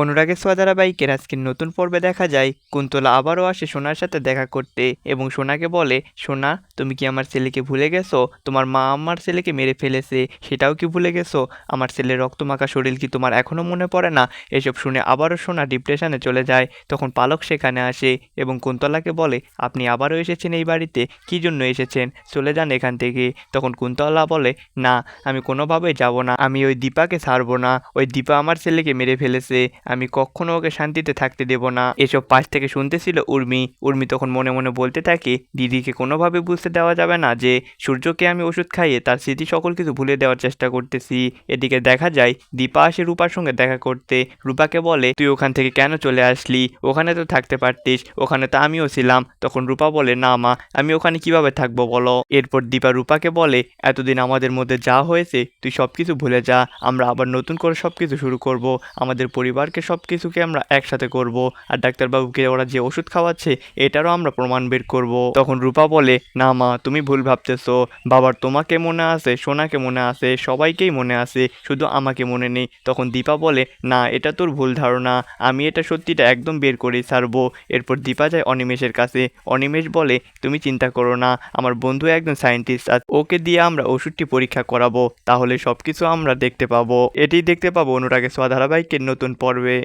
অনুরাগের ছোঁয়া ধারাবাহিকের আজকের নতুন পর্বে দেখা যায়, কুন্তলা আবারও আসে সোনার সাথে দেখা করতে এবং সোনাকে বলে, সোনা, তুমি কি আমার ছেলেকে ভুলে গেছো? তোমার মা আমার ছেলেকে মেরে ফেলেছে, সেটাও কি ভুলে গেছো? আমার ছেলের রক্তমাখা শরীর কি তোমার এখনও মনে পড়ে না? এসব শুনে আবারও সোনা ডিপ্রেশনে চলে যায়, তখন পালক সেখানে আসে এবং কুন্তলাকে বলে, আপনি আবারও এসেছেন এই বাড়িতে? কি জন্য এসেছেন? চলে যান এখান থেকে। তখন কুন্তলা বলে, না, আমি কোনোভাবেই যাব না। আমি ওই দীপাকে ছাড়বো না। ওই দীপা আমার ছেলেকে মেরে ফেলেছে। আমি কখনো ওকে শান্তিতে থাকতে দেব না। এসব পাশ থেকে শুনতেছিল উর্মি। উর্মি তখন মনে মনে বলতে থাকে, দিদিকে কোনোভাবে বুঝতে দেওয়া যাবে না যে, সূর্যকে আমি ওষুধ খাইয়ে তার স্মৃতি সকল কিছু ভুলে দেওয়ার চেষ্টা করতেছি। এদিকে দেখা যায়, দীপা আসে রূপার সঙ্গে দেখা করতে। রূপাকে বলে, তুই ওখান থেকে কেন চলে আসলি? ওখানে তো থাকতে পারতিস। ওখানে তো আমিও ছিলাম। তখন রূপা বলে, না মা, আমি ওখানে কীভাবে থাকব বলো? এরপর দীপা রূপাকে বলে, এতদিন আমাদের মধ্যে যা হয়েছে, তুই সব কিছু ভুলে যা। আমরা আবার নতুন করে সব কিছু শুরু করব। আমাদের পরিবারকে সব কিছুকে আমরা একসাথে করব। আর ডাক্তারবাবুকে ওরা যে ওষুধ খাওয়াচ্ছে, এটারও আমরা প্রমাণ বের করব। তখন রূপা বলে, না মা, তুমি ভুল ভাবতেছো। বাবার তোমাকে মনে আছে, সোনাকে মনে আছে, সবাইকেই মনে আছে, শুধু আমাকে মনে নেই। তখন দীপা বলে, না, এটা তোর ভুল ধারণা। আমি এটা সত্যিটা একদম বের করে ছাড়বো। এরপর দীপা যায় অনিমেষের কাছে। অনিমেষ বলে, তুমি চিন্তা করো না, আমার বন্ধু একজন সায়েন্টিস্ট আছে, ওকে দিয়ে আমরা ওষুধটি পরীক্ষা করাবো। তাহলে সব কিছু আমরা দেখতে পাবো। এটি দেখতে পাবো অনুরাগের সোয়া ধারাবাহিকের নতুন পর্বে। orbe